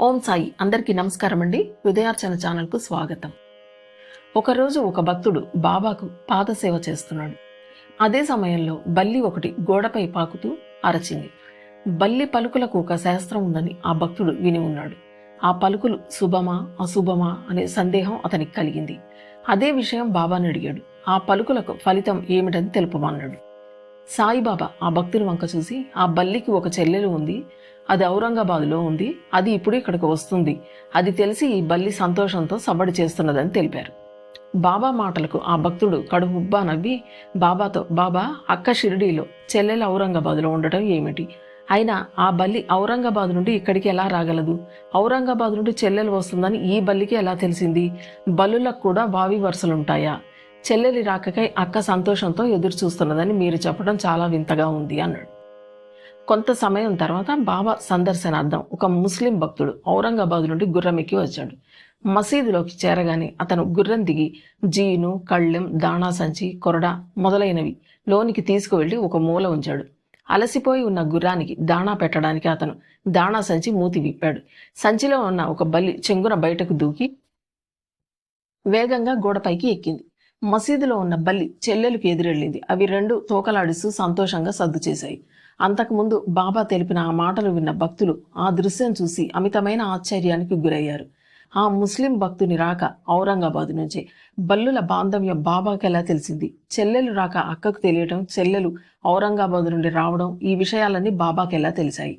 ఓం సాయి అందరికీ నమస్కారం అండి. హృదయార్చన ఛానల్కు స్వాగతం. ఒకరోజు ఒక భక్తుడు బాబాకు పాదసేవ చేస్తున్నాడు. అదే సమయంలో బల్లి ఒకటి గోడపై పాకుతూ అరచింది. బల్లి పలుకులకు ఒక శాస్త్రం ఉందని ఆ భక్తుడు విని ఉన్నాడు. ఆ పలుకులు శుభమా అశుభమా అనే సందేహం అతనికి కలిగింది. అదే విషయం బాబాని అడిగాడు. ఆ పలుకులకు ఫలితం ఏమిటని తెలుపమన్నాడు. సాయిబాబా ఆ భక్తుని వంక చూసి ఆ బల్లికి ఒక చెల్లెలు ఉంది. అది ఔరంగాబాద్లో ఉంది అది ఇప్పుడు ఇక్కడికి వస్తుంది. అది తెలిసి ఈ బల్లి సంతోషంతో సవ్వడి చేస్తున్నదని తెలిపారు. బాబా మాటలకు ఆ భక్తుడు కడుపుబ్బా నవ్వి బాబాతో బాబా అక్క షిరిడీలో చెల్లెలు ఔరంగాబాద్లో ఉండటం ఏమిటి? అయినా ఆ బల్లి ఔరంగాబాద్ నుండి ఇక్కడికి ఎలా రాగలదు? ఔరంగాబాద్ నుండి చెల్లెలు వస్తుందని ఈ బల్లికి ఎలా తెలిసింది? బల్లులకు కూడా వావి వరుసలుంటాయా? చెల్లెలి రాకకై అక్క సంతోషంతో ఎదురు చూస్తున్నదని మీరు చెప్పడం చాలా వింతగా ఉంది అన్నాడు. కొంత సమయం తర్వాత బాబా సందర్శనార్థం ఒక ముస్లిం భక్తుడు ఔరంగాబాద్ నుండి గుర్రం ఎక్కి వచ్చాడు. మసీదులోకి చేరగానే అతను గుర్రం దిగి జీను కళ్ళెం దాణా సంచి కొరడా మొదలైనవి లోనికి తీసుకువెళ్ళి ఒక మూల ఉంచాడు. అలసిపోయి ఉన్న గుర్రానికి దాణా పెట్టడానికి అతను దాణా సంచి మూతి విప్పాడు. సంచిలో ఉన్న ఒక బల్లి చెంగున బయటకు దూకి వేగంగా గోడపైకి ఎక్కింది. మసీదులో ఉన్న బల్లి చెల్లెలకు ఎదురెళ్ళింది. అవి రెండు తోకలాడిస్తూ సంతోషంగా సర్దు చేశాయి. అంతకుముందు బాబా తెలిపిన ఆ మాటలు విన్న భక్తులు ఆ దృశ్యం చూసి అమితమైన ఆశ్చర్యానికి గురయ్యారు. ఆ ముస్లిం భక్తుని రాక ఔరంగాబాద్ నుంచి బల్లుల బాంధవ్యం బాబాకి ఎలా తెలిసింది? చెల్లెలు రాక అక్కకు తెలియటం చెల్లెలు ఔరంగాబాద్ నుండి రావడం ఈ విషయాలన్నీ బాబాకెలా తెలిసాయి?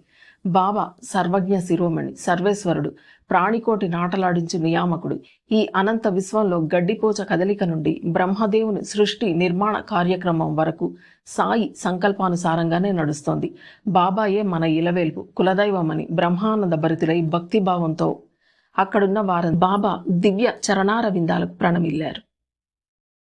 బాబా సర్వజ్ఞ శిరోమణి సర్వేశ్వరుడు ప్రాణికోటి నాటలాడించు నియామకుడు. ఈ అనంత విశ్వంలో గడ్డిపోచ కదలిక నుండి బ్రహ్మదేవుని సృష్టి నిర్మాణ కార్యక్రమం వరకు సాయి సంకల్పానుసారంగానే నడుస్తోంది. బాబాయే మన ఇలవేల్పు కులదైవమని బ్రహ్మానంద భరితులై భక్తిభావంతో అక్కడున్న వారం బాబా దివ్య చరణారవిందాలకు ప్రణమిల్లారు.